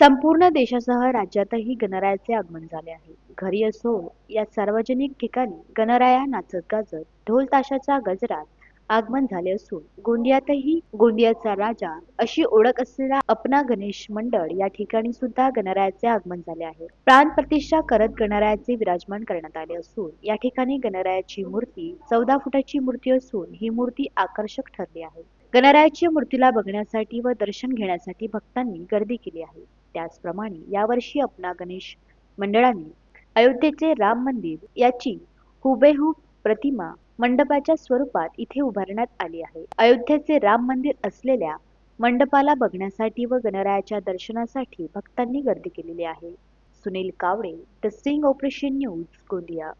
संपूर्ण देशासह राज्यातही गणरायाचे आगमन झाले आहे. घरी असो या सार्वजनिक ठिकाणी गणराया नाचत गाजत ढोल ताशाच्या गजरात आगमन झाले असून गोंदियातही गोंदियाचा राजा अशी ओळख असलेला अपना गणेश मंडळ या ठिकाणी सुद्धा गणरायाचे आगमन झाले आहे. प्राण प्रतिष्ठा करत गणरायाचे विराजमान करण्यात आले असून या ठिकाणी गणरायाची मूर्ती चौदा फुटाची मूर्ती असून ही मूर्ती आकर्षक ठरली आहे. गणरायाच्या मूर्तीला बघण्यासाठी व दर्शन घेण्यासाठी भक्तांनी गर्दी केली आहे. त्याचप्रमाणे यावर्षी अपना गणेश मंडळाने अयोध्येचे राम मंदिर याची हुबेहूब प्रतिमा मंडपाच्या स्वरूपात इथे उभारण्यात आली आहे. अयोध्येचे राम मंदिर असलेल्या मंडपाला बघण्यासाठी व गणरायाच्या दर्शनासाठी भक्तांनी गर्दी केलेली आहे. Sunil Kawade the sting operation news Gondia.